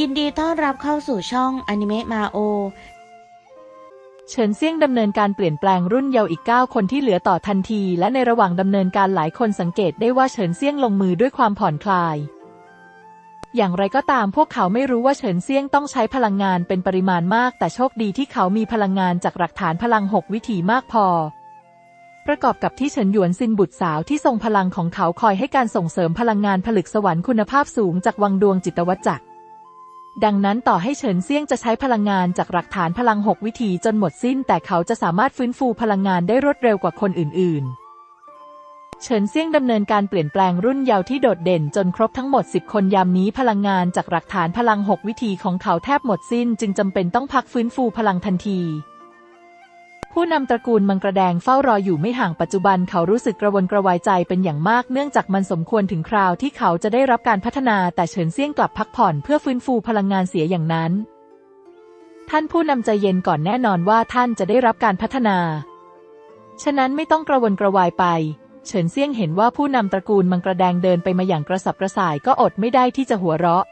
ยินดีต้อนรับเข้าสู่ช่องอนิเมะมาโอ เฉินเซี่ยงดำเนินการเปลี่ยนแปลงรุ่นเยาว์อีก 9 คนที่เหลือต่อทันที และในระหว่างดำเนินการหลายคนสังเกตได้ว่าเฉินเซี่ยงลงมือด้วยความผ่อนคลาย อย่างไรก็ตามพวกเขาไม่รู้ว่าเฉินเซี่ยงต้องใช้พลังงานเป็นปริมาณมาก แต่โชคดีที่เขามีพลังงานจากหลักฐานพลังหกวิถีมากพอ ประกอบกับที่เฉินหยวนซินบุตรสาวที่ทรงพลังของเขาคอยให้การส่งเสริมพลังงานผลึกสวรรค์คุณภาพสูงจากวังดวงจิตวัจจักร ดังนั้นต่อให้เฉินเซี่ยงจะใช้พลังงานจากหลักฐานพลังหกวิธีจนหมดสิ้น แต่เขาจะสามารถฟื้นฟูพลังงานได้รวดเร็วกว่าคนอื่น ๆ เฉินเซี่ยงดำเนินการเปลี่ยนแปลงรุ่นเยาว์ที่โดดเด่นจนครบทั้งหมด 10 คนยามนี้พลังงานจากหลักฐานพลังหกวิธีของเขาแทบหมดสิ้น จึงจำเป็นต้องพักฟื้นฟูพลังทันที ผู้นำตระกูลมังกรแดงเฝ้ารออยู่ไม่ห่างปัจจุบันเขารู้สึกกระวนกระวายใจเป็นอย่างมากเนื่องจากมันสมควรถึงคราวที่เขาจะได้รับการพัฒนาแต่เฉินเซี่ยงกลับพักผ่อนเพื่อฟื้นฟูพลังงานเสียอย่างนั้น ท่านผู้นำใจเย็นก่อนแน่นอนว่าท่านจะได้รับการพัฒนา ฉะนั้นไม่ต้องกระวนกระวายไป เฉินเซี่ยงเห็นว่าผู้นำตระกูลมังกรแดงเดินไปมาอย่างกระสับกระส่ายก็อดไม่ได้ที่จะหัวเราะ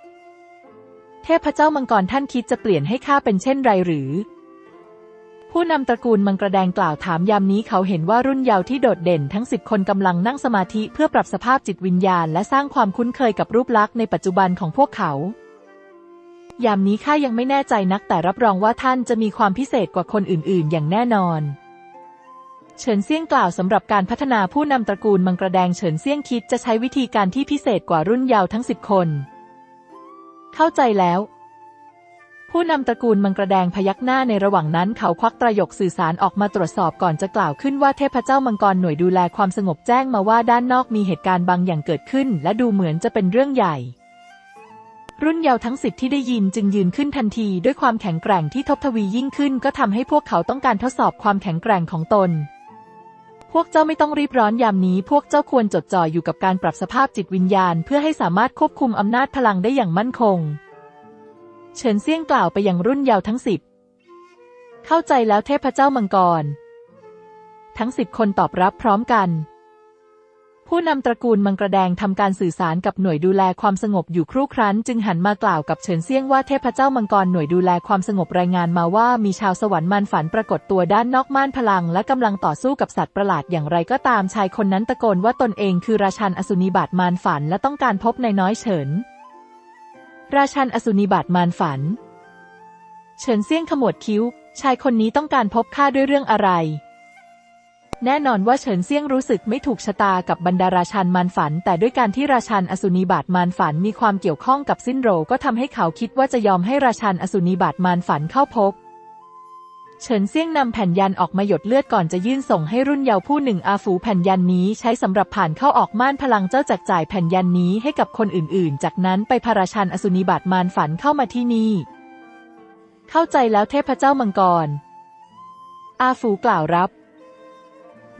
เทพเจ้ามังกรท่านคิดจะเปลี่ยนให้ข้าเป็นเช่นไรหรือ ผู้นำตระกูลมังกระแดงกล่าวถามยามนี้เขาเห็นว่ารุ่นเยาว์ที่โดดเด่นทั้งสิบคนกำลังนั่งสมาธิเพื่อปรับสภาพจิตวิญญาณ และสร้างความคุ้นเคยกับรูปลักษณ์ในปัจจุบันของพวกเขา ยามนี้ข้ายังไม่แน่ใจนักแต่รับรองว่าท่านจะมีความพิเศษกว่าคนอื่น ๆ อย่างแน่นอนเฉินเซี่ยงกล่าวสำหรับการพัฒนาผู้นำตระกูลมังกระแดงเฉินเซี่ยงคิดจะใช้วิธีการที่พิเศษกว่ารุ่นเยาว์ทั้งสิบคน เข้าใจแล้ว ผู้นำตระกูลมังกรแดงพยักหน้าในระหว่างนั้นเขาควักประโยคสื่อสารออกมาตรวจสอบก่อนจะกล่าวขึ้นว่าเทพเจ้ามังกรหน่วยดูแลความสงบแจ้งมาว่าด้านนอกมีเหตุการณ์บางอย่างเกิดขึ้น และดูเหมือนจะเป็นเรื่องใหญ่ รุ่นเยาว์ทั้งสิบที่ได้ยินจึงยืนขึ้นทันทีด้วยความแข็งแกร่งที่ทบทวียิ่งขึ้น ก็ทำให้พวกเขาต้องการทดสอบความแข็งแกร่งของตน พวกเจ้าไม่ต้องรีบร้อนยามนี้ พวกเจ้าควรจดจ่ออยู่กับการปรับสภาพจิตวิญญาณ เพื่อให้สามารถควบคุมอำนาจพลังได้อย่างมั่นคง เฉินเซี่ยงกล่าวไปยังรุ่นเยาว์ทั้งสิบ เข้าใจแล้วเทพเจ้ามังกร ทั้งสิบคนตอบรับพร้อมกัน ผู้นำตระกูลมังกระแดงทำการสื่อสารกับหน่วยดูแลความสงบอยู่ครู่ครั้น จึงหันมากล่าวกับเฉินเซี่ยงว่าเทพเจ้ามังกรหน่วยดูแลความสงบรายงานมาว่ามีชาวสวรรค์มารฝันปรากฏตัวด้านนอกม่านพลัง และกำลังต่อสู้กับสัตว์ประหลาดอย่างไรก็ตามชายคนนั้นตะโกนว่าตนเองคือราชันอสุนิบาตมารฝันและต้องการพบนายน้อยเฉิน ราชันอสุนิบาตมารฝัน เฉินเซี่ยงขมวดคิ้ว ชายคนนี้ต้องการพบข้าด้วยเรื่องอะไร แน่นอนว่าเฉินเซี่ยงรู้สึกไม่ถูกชะตากับบรรดาราชันมารฝัน แต่ด้วยการที่ราชันอสุนิบาตมารฝันมีความเกี่ยวข้องกับสิ้นโรก็ทำให้เขาคิดว่าจะยอมให้ราชันอสุนิบาตมารฝันเข้าพบ เฉินเซี่ยงนำแผ่นยันออกมาหยดเลือดก่อนจะยื่นส่งให้รุ่นเยาว์ผู้หนึ่งอาฝูแผ่นยันนี้ใช้สำหรับผ่านเข้าออกม่านพลังเจ้าแจกจ่ายแผ่นยันนี้ให้กับคนอื่นๆ จากนั้นไปพระราชันอสุนิบาตมารฝันเข้ามาที่นี่ เข้าใจแล้วเทพเจ้ามังกร อาฝูกล่าวรับ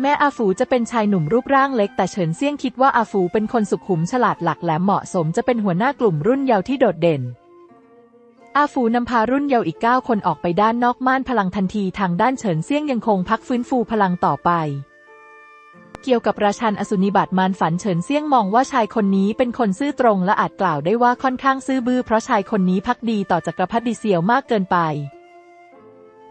แม้อาฝูจะเป็นชายหนุ่มรูปร่างเล็กแต่เฉินเซี่ยงคิดว่าอาฝูเป็นคนสุขุมฉลาดหลักแหลมเหมาะสมจะเป็นหัวหน้ากลุ่มรุ่นเยาว์ที่โดดเด่น อาฝูนำพารุ่นเยาว์อีกเก้าคนออกไปด้านนอกม่านพลังทันทีทางด้านเฉินเซี่ยงยังคงพักฟื้นฟูพลังต่อไป เกี่ยวกับราชันอสุนิบัติมารฝันเฉินเซี่ยงมองว่าชายคนนี้เป็นคนซื่อตรงและอาจกล่าวได้ว่าค่อนข้างซื่อบื้อเพราะชายคนนี้พักดีต่อจักรพรรดิเซียวมากเกินไป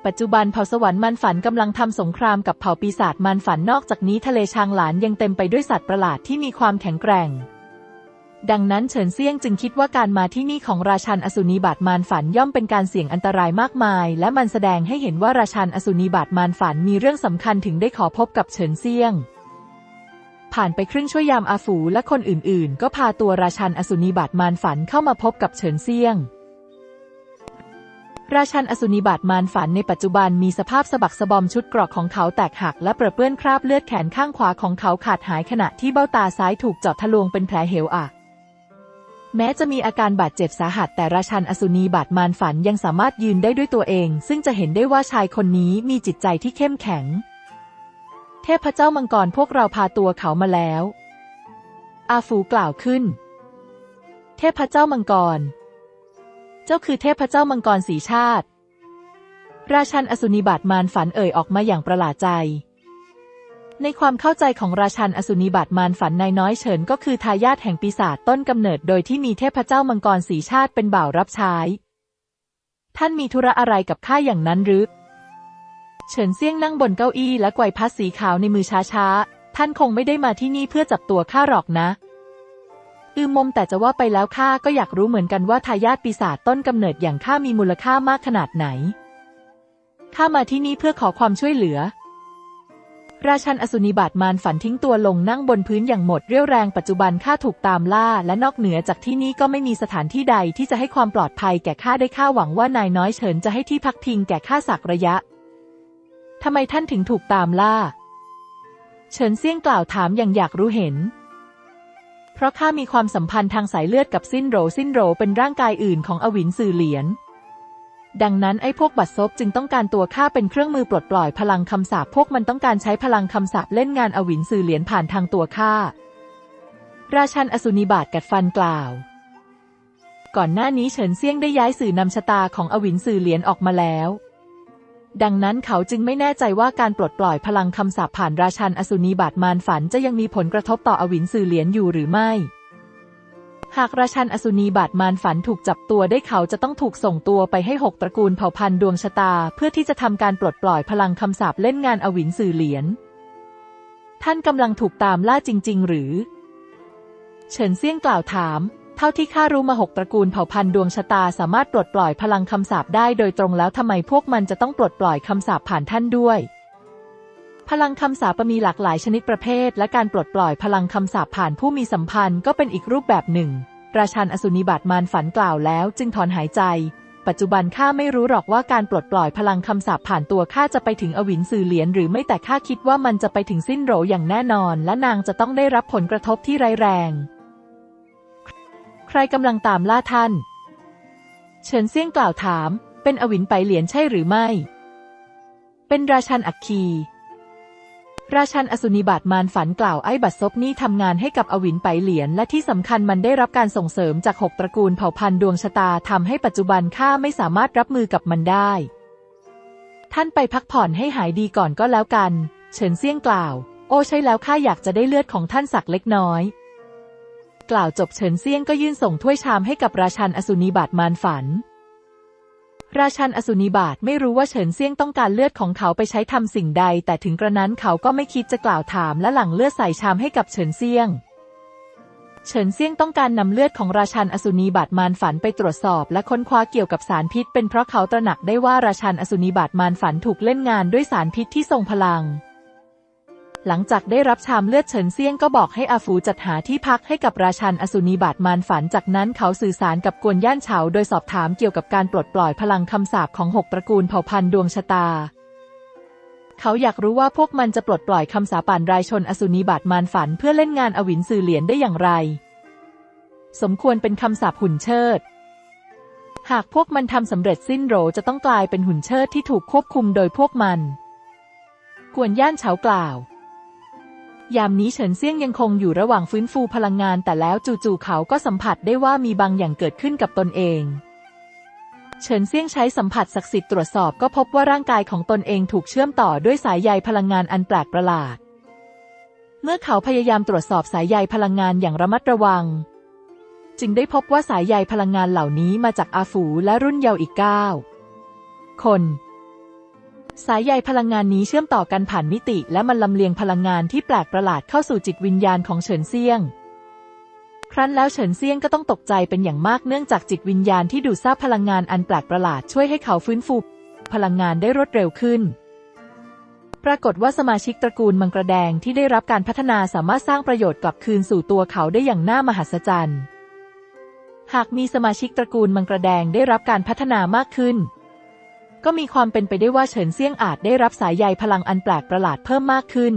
ปัจจุบันเผ่าสวรรค์มันฝันกำลังทำสงครามกับเผ่าปีศาจมันฝันนอกจากนี้ทะเลชางหลานยังเต็มไปด้วยสัตว์ประหลาดที่มีความแข็งแกร่ง ดังนั้นเฉินเซียงจึงคิดว่าการมาที่นี่ของราชันอสุนีบาตมารฝันย่อมเป็นการเสี่ยงอันตรายมากมาย และมันแสดงให้เห็นว่าราชันอสุนีบาตมารฝันมีเรื่องสำคัญถึงได้ขอพบกับเฉินเซียง ผ่านไปครึ่งชั่วยามอาฝูและคนอื่นๆ ก็พาตัวราชันอสุนีบาตมารฝันเข้ามาพบกับเฉินเซียง ราชันอสุนิบาตมารฝันในปัจจุบันมีสภาพสะบักสะบอมชุดเกรอกของเขาแตกหัก และเปรอะเปื้อนคราบเลือดแขนข้างขวาของเขาขาดหายขณะที่เบ้าตาซ้ายถูกเจาะทะลวงเป็นแผลเหวอะ แม้จะมีอาการบาดเจ็บสาหัสแต่ราชันอสุนีบาตมารฝันยังสามารถยืนได้ด้วยตัวเอง ซึ่งจะเห็นได้ว่าชายคนนี้มีจิตใจที่เข้มแข็ง เทพเจ้ามังกรพวกเราพาตัวเขามาแล้ว อาฟูกล่าวขึ้น เทพเจ้ามังกร เจ้าคือเทพเจ้ามังกรสีชาติ ราชันอสุนิบาตมารฝันเอ่ยออกมาอย่างประหลาดใจ ในความเข้าใจของราชันอสุนิบัติมารฝันนายน้อยเฉินก็คือทายาทแห่งปีศาจต้นกำเนิดโดยที่มีเทพเจ้ามังกรสีชาติเป็นบ่าวรับใช้ ท่านมีธุระอะไรกับข้าอย่างนั้นหรือ เฉินเซี่ยงนั่งบนเก้าอี้และไกวพัดสีขาวในมือช้าๆ ท่านคงไม่ได้มาที่นี่เพื่อจับตัวข้าหรอกนะ อืมมมแต่จะว่าไปแล้วข้าก็อยากรู้เหมือนกันว่าทายาทปีศาจต้นกำเนิดอย่างข้ามีมูลค่ามากขนาดไหน ข้ามาที่นี่เพื่อขอความช่วยเหลือ ราชันอสุนิบาตมารฝันทิ้งตัวลงนั่งบนพื้นอย่างหมดเรี่ยวแรงปัจจุบันข้าถูกตามล่า และนอกเหนือจากที่นี่ก็ไม่มีสถานที่ใดที่จะให้ความปลอดภัยแก่ข้าได้ข้าหวังว่านายน้อยเฉินจะให้ที่พักพิงแก่ข้าสักระยะทำไมท่านถึงถูกตามล่า เฉินเซี่ยงกล่าวถามอย่างอยากรู้เห็น เพราะข้ามีความสัมพันธ์ทางสายเลือดกับสิ้นโหรสิ้นโหรเป็นร่างกายอื่นของอวินสื่อเหลียน ดังนั้นไอ้พวกบัดซบจึงต้องการตัวข้าเป็นเครื่องมือปลดปล่อยพลังคำสาปพวกมันต้องการใช้พลังคำสาปเล่นงานอวินสื่อเหลียนผ่านทางตัวข้า ราชันอสุนิบาตกัดฟันกล่าว ก่อนหน้านี้เฉินเซี่ยงได้ย้ายสื่อนำชะตาของอวินสื่อเหลียนออกมาแล้ว ดังนั้นเขาจึงไม่แน่ใจว่าการปลดปล่อยพลังคำสาปผ่านราชันอสุนีบาตมารฝันจะยังมีผลกระทบต่ออวินสื่อเหลียนอยู่หรือไม่ หากราชันอสุนีบาตมารฝันถูกจับตัวได้เขาจะต้องถูกส่งตัวไปให้หกตระกูลเผ่าพันธุ์ดวงชะตา เพื่อที่จะทำการปลดปล่อยพลังคำสาปเล่นงานอวินสื่อเหลียนท่านกำลังถูกตามล่าจริง ๆ หรือ เฉินเซี่ยงกล่าวถาม เท่าที่ข้ารู้มาหกตระกูลเผ่าพันธุ์ดวงชะตาสามารถปลดปล่อยพลังคำสาปได้โดยตรงแล้วทำไมพวกมันจะต้องปลดปล่อยคำสาปผ่านท่านด้วย พลังคำสาปมีหลากหลายชนิดประเภท และการปลดปล่อยพลังคำสาปผ่านผู้มีสัมพันธ์ก็เป็นอีกรูปแบบหนึ่ง ราชันอสุนิบาตมารฝันกล่าวแล้วจึงถอนหายใจ ปัจจุบันข้าไม่รู้หรอกว่าการปลดปล่อยพลังคำสาปผ่านตัวข้าจะไปถึงอวินสื่อเหรียญหรือไม่แต่ข้าคิดว่ามันจะไปถึงสิ้นโหรอย่างแน่นอน และนางจะต้องได้รับผลกระทบที่ร้ายแรง ใครกำลังตามล่าท่าน เฉินเซี่ยงกล่าวถาม เป็นอวินไปเหรียญใช่หรือไม่ เป็นราชันอักคี ราชันอสุนิบาตมารฝันกล่าวไอ้บัตซบนี่ทำงานให้กับอวินไปเหรียญและที่สำคัญมันได้รับการส่งเสริมจากหกตระกูลเผ่าพันธุ์ดวงชะตาทำให้ปัจจุบันข้าไม่สามารถรับมือกับมันได้ ท่านไปพักผ่อนให้หายดีก่อนก็แล้วกัน เฉินเซี่ยงกล่าว โอ้ใช่แล้วข้าอยากจะได้เลือดของท่านสักเล็กน้อย กล่าวจบเฉินเซี่ยงก็ยื่นส่งถ้วยชามให้กับราชันอสุนิบาตมารฝัน ราชันอสุนิบาตไม่รู้ว่าเฉินเซียงต้องการเลือดของเขาไปใช้ทำสิ่งใด แต่ถึงกระนั้นเขาก็ไม่คิดจะกล่าวถามและหลั่งเลือดใส่ชามให้กับเฉินเซียง เฉินเซียงต้องการนำเลือดของราชันอสุนีบาตมารฝันไปตรวจสอบ และค้นคว้าเกี่ยวกับสารพิษ เป็นเพราะเขาตระหนักได้ว่าราชันอสุนีบาตมารฝันถูกเล่นงานด้วยสารพิษที่ทรงพลัง หลังจากได้รับชามเลือดเฉินเซียงก็บอกให้อาฟูจัดหาที่พักให้กับราชันอสุนีบาตมารฝันจากนั้นเขาสื่อสารกับกวนย่านเฉาโดยสอบถามเกี่ยวกับการปลดปล่อยพลังคำสาปของหกตระกูลเผ่าพันธุ์ดวงชะตา เขาอยากรู้ว่าพวกมันจะปลดปล่อยคำสาปานรายชนอสุนีบาตมารฝันเพื่อเล่นงานอวินสื่อเหรียญได้อย่างไร สมควรเป็นคำสาปหุ่นเชิด หากพวกมันทำสำเร็จสิ้นโหรจะต้องกลายเป็นหุ่นเชิดที่ถูกควบคุมโดยพวกมัน กวนย่านเฉากล่าว ยามนี้เฉินเซี่ยงยังคงอยู่ระหว่างฟื้นฟูพลังงาน แต่แล้วจู่ๆเขาก็สัมผัสได้ว่ามีบางอย่างเกิดขึ้นกับตนเอง เฉินเซี่ยงใช้สัมผัสศักดิ์สิทธิ์ตรวจสอบก็พบว่าร่างกายของตนเองถูกเชื่อมต่อด้วยสายใยพลังงานอันแปลกประหลาด เมื่อเขาพยายามตรวจสอบสายใยพลังงานอย่างระมัดระวัง จึงได้พบว่าสายใยพลังงานเหล่านี้มาจากอาฝูและรุ่นเยาว์อีกเก้าคน สายใยพลังงานนี้เชื่อมต่อกันผ่านมิติ และมันลำเลียงพลังงานที่แปลกประหลาดเข้าสู่จิตวิญญาณของเฉินเซียง ครั้นแล้วเฉินเซียงก็ต้องตกใจเป็นอย่างมากเนื่องจากจิตวิญญาณที่ดูดซาบพลังงานอันแปลกประหลาดช่วยให้เขาฟื้นฟูพลังงานได้รวดเร็วขึ้น ปรากฏว่าสมาชิกตระกูลมังกรแดงที่ได้รับการพัฒนาสามารถสร้างประโยชน์กลับคืนสู่ตัวเขาได้อย่างน่ามหัศจรรย์ หากมีสมาชิกตระกูลมังกรแดงได้รับการพัฒนามากขึ้น ก็มีความเป็นไปได้ว่าเฉินเซียงอาจได้รับสายใยพลังอันแปลกประหลาดเพิ่มมากขึ้น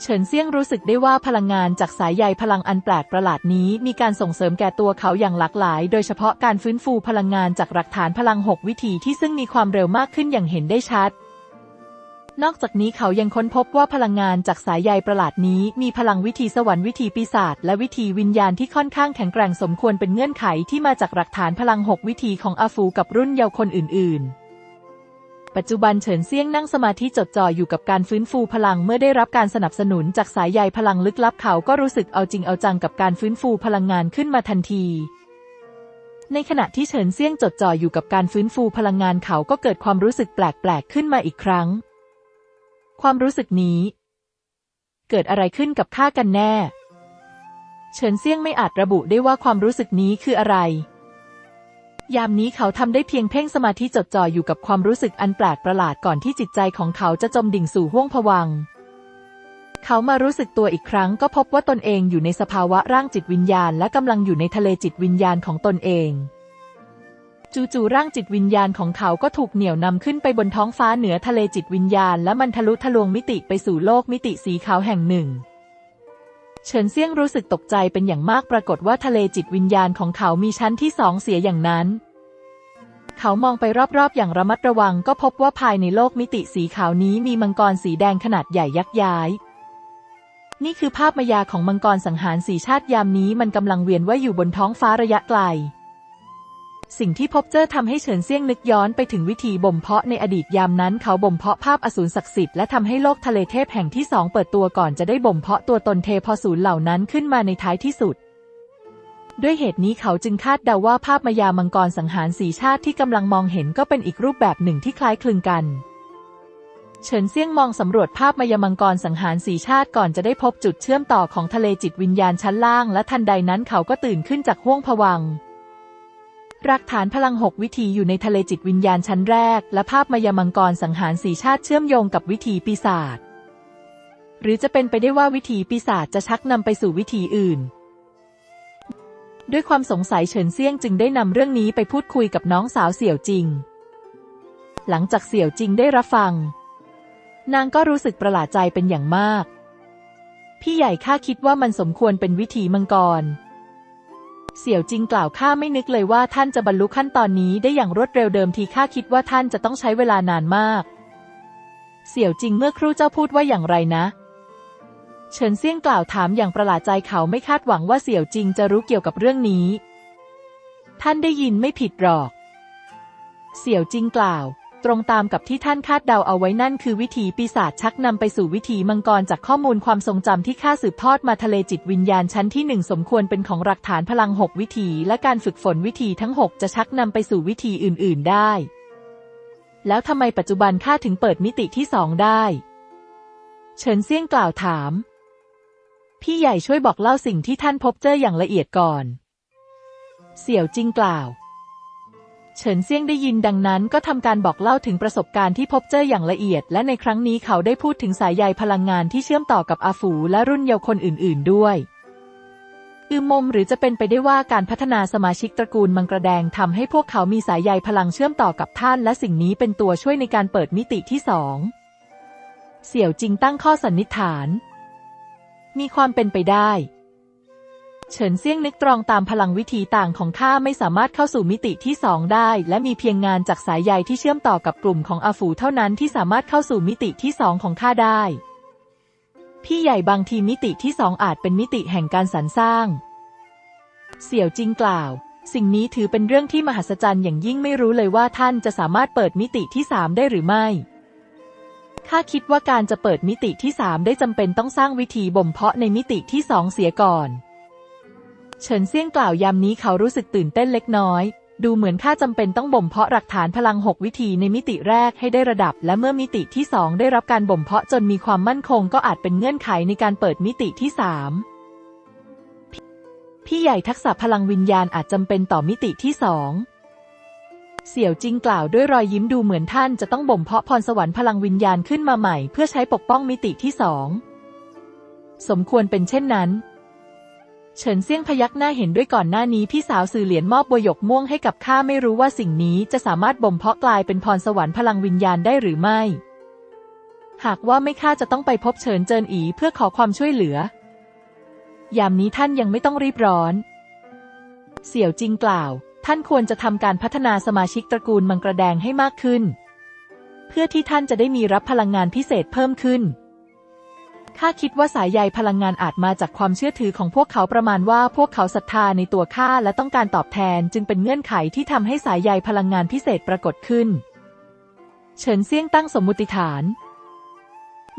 เฉินเซียงรู้สึกได้ว่าพลังงานจากสายใยพลังอันแปลกประหลาดนี้ มีการส่งเสริมแก่ตัวเขาอย่างหลากหลาย โดยเฉพาะการฟื้นฟูพลังงานจากหลักฐานพลังหกวิธีที่ซึ่งมีความเร็วมากขึ้นอย่างเห็นได้ชัด นอกจากนี้เขายังค้นพบว่าพลังงานจากสายใยประหลาดนี้ มีพลังวิธีสวรรค์วิธีปีศาจและวิธีวิญญาณที่ค่อนข้างแข็งแกร่งสมควรเป็นเงื่อนไขที่มาจากหลักฐานพลังหกวิธีของอาฟูกับรุ่นเยาว์คนอื่น ๆ ปัจจุบันเฉินเซียงนั่งสมาธิจดจ่ออยู่กับการฟื้นฟูพลังเมื่อได้รับการสนับสนุนจากสายใยพลังลึกลับเขาก็รู้สึกเอาจริงเอาจังกับการฟื้นฟูพลังงานขึ้นมาทันทีในขณะที่เฉินเซียงจดจ่ออยู่กับการฟื้นฟูพลังงานเขาก็เกิดความรู้สึกแปลก ๆ ขึ้นมาอีกครั้ง ความรู้สึกนี้ เกิดอะไรขึ้นกับข้ากันแน่ เฉินเซี่ยงไม่อาจระบุได้ว่าความรู้สึกนี้คืออะไร ยามนี้เขาทำได้เพียงเพ่งสมาธิจดจ่ออยู่กับความรู้สึกอันแปลกประหลาดก่อนที่จิตใจของเขาจะจมดิ่งสู่ห้วงผวังเขามารู้สึกตัวอีกครั้งก็พบว่าตนเองอยู่ในสภาวะร่างจิตวิญญาณและกำลังอยู่ในทะเลจิตวิญญาณของตนเอง จู่ๆร่างจิตวิญญาณของเขาก็ถูกเหนี่ยวนำขึ้นไปบนท้องฟ้าเหนือทะเลจิตวิญญาณและมันทะลุทะลวงมิติไปสู่โลกมิติสีขาวแห่งหนึ่ง เฉินเซี่ยงรู้สึกตกใจเป็นอย่างมากปรากฏว่าทะเลจิตวิญญาณของเขามีชั้นที่สองเสียอย่างนั้น เขามองไปรอบๆ อย่างระมัดระวังก็พบว่าภายในโลกมิติสีขาวนี้มีมังกรสีแดงขนาดใหญ่ยักษ์ย้ายนี่คือภาพมายาของมังกรสังหารสีชาติยามนี้มันกำลังเวียนว่ายอยู่บนท้องฟ้าระยะไกล สิ่งที่พบเจอทำให้เฉินเซี่ยงนึกย้อนไปถึงวิธีบ่มเพาะในอดีตยามนั้นเขาบ่มเพาะภาพอสูรศักดิ์สิทธิ์และทำให้โลกทะเลเทพแห่งที่สองเปิดตัวก่อนจะได้บ่มเพาะตัวตนเทพอสูรเหล่านั้นขึ้นมาในท้ายที่สุด ด้วยเหตุนี้เขาจึงคาดเดาว่าภาพมายามังกรสังหารสีชาติที่กำลังมองเห็นก็เป็นอีกรูปแบบหนึ่งที่คล้ายคลึงกันเฉินเซี่ยงมองสำรวจภาพมายามังกรสังหารสีชาติก่อนจะได้พบจุดเชื่อมต่อของทะเลจิตวิญญาณชั้นล่าง และทันใดนั้นเขาก็ตื่นขึ้นจากห้วงผวัง ค์หลักฐานพลังหกวิธีอยู่ในทะเลจิตวิญญาณชั้นแรก และภาพมายามังกรสังหารสีชาติเชื่อมโยงกับวิธีปีศาจหรือจะเป็นไปได้ว่าวิธีปีศาจจะชักนำไปสู่วิธีอื่น ด้วยความสงสัยเฉินเซี่ยงจึงได้นำเรื่องนี้ไปพูดคุยกับน้องสาวเสี่ยวจริง หลังจากเสี่ยวจริงได้รับฟัง นางก็รู้สึกประหลาดใจเป็นอย่างมาก พี่ใหญ่ข้าคิดว่ามันสมควรเป็นวิธีมังกร เสี่ยวจิงกล่าวข้าไม่นึกเลยว่าท่านจะบรรลุขั้นตอนนี้ได้อย่างรวดเร็วเดิมทีข้าคิดว่าท่านจะต้องใช้เวลานานมาก เสี่ยวจิงเมื่อครู่เจ้าพูดว่าอย่างไรนะ เฉินเซี่ยงกล่าวถามอย่างประหลาดใจเขาไม่คาดหวังว่าเสี่ยวจิงจะรู้เกี่ยวกับเรื่องนี้ ท่านได้ยินไม่ผิดหรอก เสี่ยวจิงกล่าว ตรงตามกับที่ท่านคาดเดาเอาไว้นั่นคือวิธีปีศาจชักนำไปสู่วิธีมังกรจากข้อมูลความทรงจำที่ข้าสืบทอดมาทะเลจิตวิญญาณชั้นที่หนึ่งสมควรเป็นของหลักฐานพลังหกวิธีและการฝึกฝนวิธีทั้งหกจะชักนำไปสู่วิธีอื่น ๆ ได้ แล้วทำไมปัจจุบันข้าถึงเปิดมิติที่สองได้เฉินเซี่ยงกล่าวถาม พี่ใหญ่ช่วยบอกเล่าสิ่งที่ท่านพบเจออย่างละเอียดก่อน เสี่ยวจิงกล่าว เฉินเซี่ยงได้ยินดังนั้นก็ทำการบอกเล่าถึงประสบการณ์ที่พบเจออย่างละเอียด และในครั้งนี้เขาได้พูดถึงสายใยพลังงานที่เชื่อมต่อกับอาฝูและรุ่นเยาวคนอื่น ๆ ด้วยอืมมมหรือจะเป็นไปได้ว่าการพัฒนาสมาชิกตระกูลมังกรแดงทำให้พวกเขามีสายใยพลังเชื่อมต่อกับท่าน และสิ่งนี้เป็นตัวช่วยในการเปิดมิติที่สองเสี่ยวจิงตั้งข้อสันนิษฐาน มีความเป็นไปได้ เฉินเซี่ยงนึกตรองตามพลังวิธีต่างของข้าไม่สามารถเข้าสู่มิติที่สองได้ และมีเพียงงานจากสายใยที่เชื่อมต่อกับกลุ่มของอาฝูเท่านั้นที่สามารถเข้าสู่มิติที่สองของข้าได้ พี่ใหญ่บางทีมิติที่สองอาจเป็นมิติแห่งการสรรสร้าง เสี่ยวจิงกล่าว สิ่งนี้ถือเป็นเรื่องที่มหัศจรรย์อย่างยิ่งไม่รู้เลยว่าท่านจะสามารถเปิดมิติที่สามได้หรือไม่ข้าคิดว่าการจะเปิดมิติที่สามได้จำเป็นต้องสร้างวิธีบ่มเพาะในมิติที่สองเสียก่อน เฉินเซี่ยงกล่าวยามนี้เขารู้สึกตื่นเต้นเล็กน้อย ดูเหมือนข้าจำเป็นต้องบ่มเพาะหลักฐานพลังหกวิธีในมิติแรกให้ได้ระดับ และเมื่อมิติที่สองได้รับการบ่มเพาะจนมีความมั่นคงก็อาจเป็นเงื่อนไขในการเปิดมิติที่สามพี่ใหญ่ทักษะพลังวิญญาณอาจจำเป็นต่อมิติที่สองเสี่ยวจิงกล่าวด้วยรอยยิ้มดูเหมือนท่านจะต้องบ่มเพาะพรสวรรค์พลังวิญญาณขึ้นมาใหม่ เพื่อใช้ปกป้องมิติที่สอง สมควรเป็นเช่นนั้น เฉินเซี่ยงพยักหน้าเห็นด้วยก่อนหน้านี้พี่สาวสื่อเหรียญมอบบัวหยกม่วงให้กับข้าไม่รู้ว่าสิ่งนี้จะสามารถบ่มเพาะกลายเป็นพรสวรรค์พลังวิญญาณได้หรือไม่ หากว่าไม่ข้าจะต้องไปพบเฉินเจินอีเพื่อขอความช่วยเหลือ ยามนี้ท่านยังไม่ต้องรีบร้อน เสี่ยวจิงกล่าว ท่านควรจะทำการพัฒนาสมาชิกตระกูลมังกรแดงให้มากขึ้น เพื่อที่ท่านจะได้มีรับพลังงานพิเศษเพิ่มขึ้น ข้าคิดว่าสายใยพลังงานอาจมาจากความเชื่อถือของพวกเขาประมาณว่าพวกเขาศรัทธาในตัวข้าและต้องการตอบแทนจึงเป็นเงื่อนไขที่ทำให้สายใยพลังงานพิเศษปรากฏขึ้น เฉินเซี่ยงตั้งสมมุติฐาน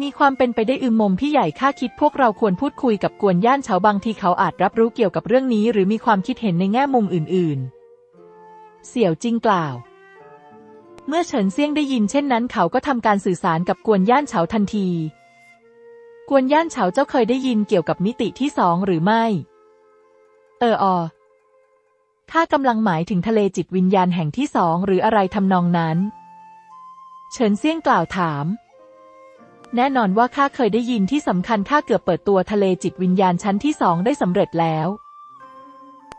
มีความเป็นไปได้อึมมมพี่ใหญ่ข้าคิดพวกเราควรพูดคุยกับกวนย่านเฉาบางทีเขาอาจรับรู้เกี่ยวกับเรื่องนี้ หรือมีความคิดเห็นในแง่มุมอื่น ๆ เสี่ยวจิงกล่าว เมื่อเฉินเซี่ยงได้ยินเช่นนั้น เขาก็ทำการสื่อสารกับกวนย่านเฉาทันที กวนย่านเฉาเจ้าเคยได้ยินเกี่ยวกับมิติที่สองหรือไม่ เอออข้ากำลังหมายถึงทะเลจิตวิญญาณแห่งที่สองหรืออะไรทำนองนั้น เฉินเซี่ยงกล่าวถาม แน่นอนว่าข้าเคยได้ยินที่สำคัญข้าเกือบเปิดตัวทะเลจิตวิญญาณชั้นที่สองได้สำเร็จแล้ว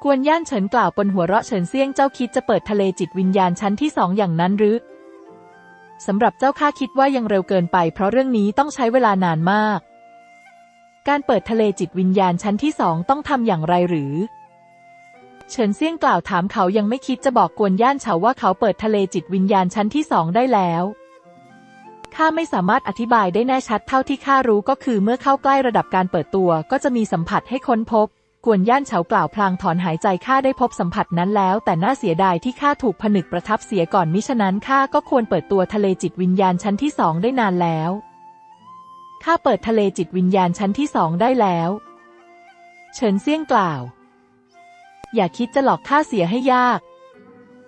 กวนย่านเฉินกล่าวบนหัวเราะเฉินเซี่ยงเจ้าคิดจะเปิดทะเลจิตวิญญาณชั้นที่สองอย่างนั้นหรือสำหรับเจ้าข้าคิดว่ายังเร็วเกินไป เพราะเรื่องนี้ต้องใช้เวลานานมาก การเปิดทะเลจิตวิญญาณชั้นที่สองต้องทำอย่างไรหรือ เฉินเซี่ยงกล่าวถามเขายังไม่คิดจะบอกกวนย่านเฉาว่าเขาเปิดทะเลจิตวิญญาณชั้นที่สองได้แล้วข้าไม่สามารถอธิบายได้แน่ชัดเท่าที่ข้ารู้ก็คือเมื่อเข้าใกล้ระดับการเปิดตัวก็จะมีสัมผัสให้ค้นพบ กวนย่านเฉากล่าวพลางถอนหายใจข้าได้พบสัมผัสนั้นแล้ว แต่น่าเสียดายที่ข้าถูกผนึกประทับเสียก่อนมิฉะนั้นข้าก็ควรเปิดตัวทะเลจิตวิญญาณชั้นที่สองได้นานแล้ว ข้าเปิดทะเลจิตวิญญาณชั้นที่สองได้แล้ว เฉินเซี่ยงกล่าว อย่าคิดจะหลอกข้าเสียให้ยาก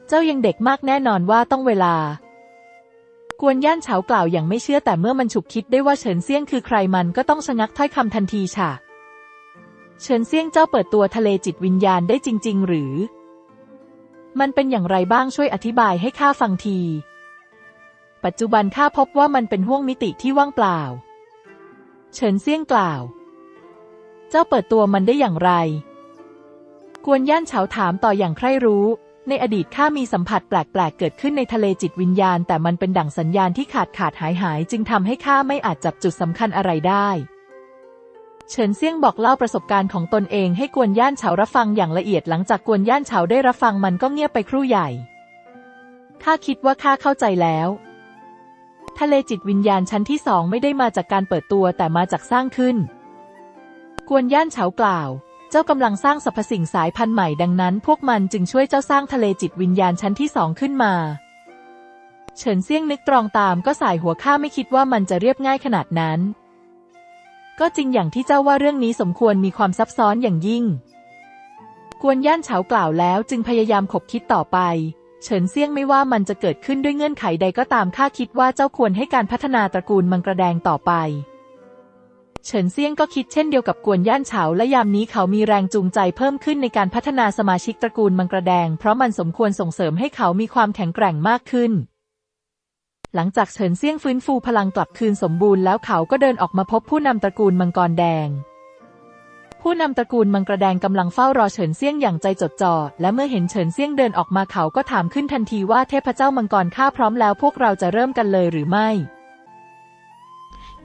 เจ้ายังเด็กมากแน่นอนว่าต้องเวลา กวนย่านเฉากล่าวอย่างไม่เชื่อแต่เมื่อมันฉุกคิดได้ว่าเฉินเซี่ยงคือใครมันก็ต้องชะงักถ้อยคำทันทีฉะเฉินเซี่ยงเจ้าเปิดตัวทะเลจิตวิญญาณได้จริง ๆ หรือ มันเป็นอย่างไรบ้างช่วยอธิบายให้ข้าฟังที ปัจจุบันข้าพบว่ามันเป็นห้วงมิติที่ว่างเปล่า เฉินเซี่ยงกล่าว เจ้าเปิดตัวมันได้อย่างไร กวนย่านเฉาถามต่ออย่างใคร่รู้ ในอดีตข้ามีสัมผัสแปลกๆ เกิดขึ้นในทะเลจิตวิญญาณ แต่มันเป็นดั่งสัญญาณที่ขาดขาดหายหายจึงทำให้ข้าไม่อาจจับจุดสำคัญอะไรได้เฉินเซี่ยงบอกเล่าประสบการณ์ของตนเองให้กวนย่านเฉารับฟังอย่างละเอียดหลังจากกวนย่านเฉาได้รับฟังมันก็เงียบไปครู่ใหญ่ ข้าคิดว่าข้าเข้าใจแล้ว ทะเลจิตวิญญาณชั้นที่สองไม่ได้มาจากการเปิดตัวแต่มาจากสร้างขึ้น กวนย่านเฉากล่าว เจ้ากำลังสร้างสรรพสิ่งสายพันธุ์ใหม่ดังนั้น พวกมันจึงช่วยเจ้าสร้างทะเลจิตวิญญาณชั้นที่สองขึ้นมา เฉินเซี่ยงนึกตรองตามก็สายหัวข้าไม่คิดว่ามันจะเรียบง่ายขนาดนั้น ก็จริงอย่างที่เจ้าว่าเรื่องนี้สมควรมีความซับซ้อนอย่างยิ่ง กวนย่านเฉากล่าวแล้วจึงพยายามขบคิดต่อไป เฉินเซี่ยงไม่ว่ามันจะเกิดขึ้นด้วยเงื่อนไขใดก็ตามข้าคิดว่าเจ้าควรให้การพัฒนาตระกูลมังกระแดงต่อไป เฉินเซี่ยงก็คิดเช่นเดียวกับกวนย่านเฉาและยามนี้เขามีแรงจูงใจเพิ่มขึ้นในการพัฒนาสมาชิกตระกูลมังกระแดง เพราะมันสมควรส่งเสริมให้เขามีความแข็งแกร่งมากขึ้น หลังจากเฉินเซี่ยงฟื้นฟูพลังกลับคืนสมบูรณ์แล้วเขาก็เดินออกมาพบผู้นำตระกูลมังกรแดง ผู้นำตระกูลมังกรแดงกำลังเฝ้ารอเฉินเซี่ยงอย่างใจจดจ่อ และเมื่อเห็นเฉินเซี่ยงเดินออกมาเขาก็ถามขึ้นทันทีว่าเทพเจ้ามังกรข้าพร้อมแล้วพวกเราจะเริ่มกันเลยหรือไม่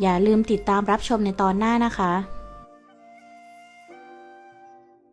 อย่าลืมติดตามรับชมในตอนหน้านะคะ